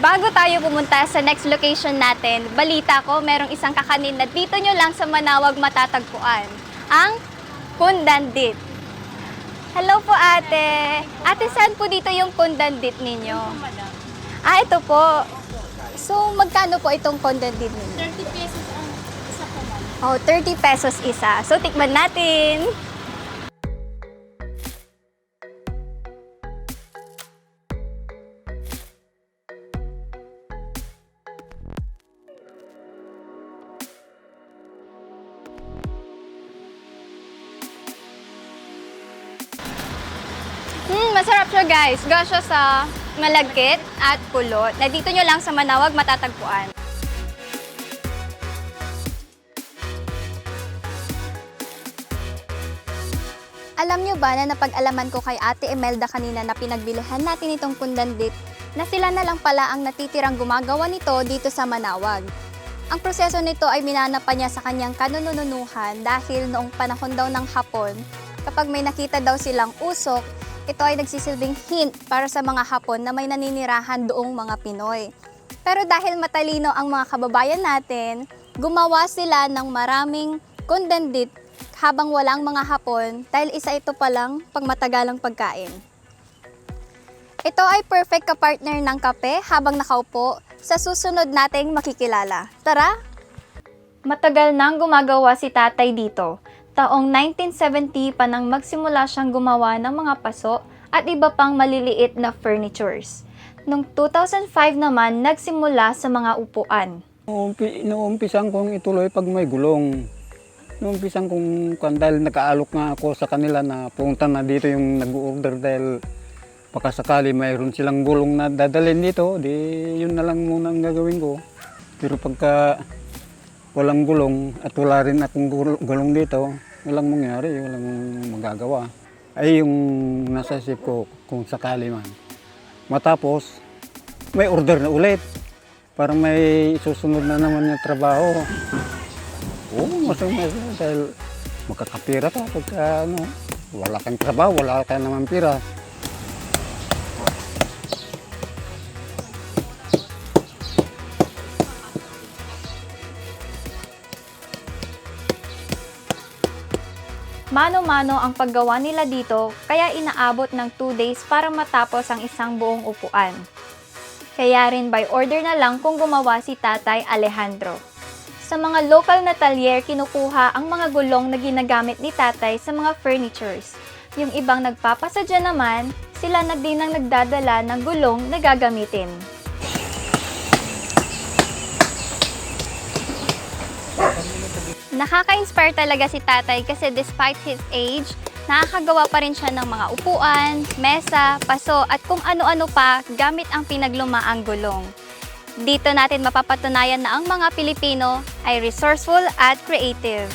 Bago tayo pumunta sa next location natin, balita ko merong isang kakanin na dito nyo lang sa Manawag matatagpuan. Ang Kundandit. Hello po ate. Ate, saan po dito yung Kundandit ninyo? Ah, ito po. So, magkano po itong Kundandit ninyo? 30 pesos ang isa po. Oh, 30 pesos isa. So, tikman natin. Masarap siya guys. Gawa siya sa malagkit at pulot. Na dito nyo lang sa Manawag matatagpuan. Alam nyo ba na napag-alaman ko kay Ate Emelda kanina na pinagbilihan natin itong kundandit na sila na lang pala ang natitirang gumagawa nito dito sa Manawag. Ang proseso nito ay minanapan niya sa kanyang kanununuhan dahil noong panahon daw ng Hapon, kapag may nakita daw silang usok, ito ay nagsisilbing hint para sa mga Hapon na may naninirahan doong mga Pinoy. Pero dahil matalino ang mga kababayan natin, gumawa sila ng maraming kundandit habang walang mga hapon dahil isa ito palang pagmatagalang pagkain. Ito ay perfect ka-partner ng kape habang nakaupo sa susunod nating makikilala. Tara! Matagal nang gumagawa si tatay dito. Taong 1970 pa nang magsimula siyang gumawa ng mga paso at iba pang maliliit na furnitures. Noong 2005 naman, nagsimula sa mga upuan. Uumpi, inuumpisan kong ituloy pag may gulong. Inuumpisan kong kung dahil nakaalok nga ako sa kanila na pumunta na dito yung nag-order dahil baka sakali mayroon silang gulong na dadalhin dito, di yun na lang muna ang gagawin ko. Pero pagka walang gulong at wala rin akong gul- gulong dito, walang mangyari, walang magagawa. Ay yung nasa isip ko kung sakali man. Matapos, may order na ulit. Parang may susunod na naman yung trabaho. Oo, masama dahil makakapira ka pagka ano, wala kang trabaho, wala ka naman pira. Mano-mano ang paggawa nila dito kaya inaabot ng 2 days para matapos ang isang buong upuan. Kaya rin by order na lang kung gumawa si Tatay Alejandro. Sa mga local na talyer, kinukuha ang mga gulong na ginagamit ni Tatay sa mga furnitures. Yung ibang nagpapasadya naman, sila na din ang nagdadala ng gulong na gagamitin. Nakaka-inspire talaga si tatay kasi despite his age, nakakagawa pa rin siya ng mga upuan, mesa, paso at kung ano-ano pa gamit ang pinaglumaang gulong. Dito natin mapapatunayan na ang mga Pilipino ay resourceful at creative.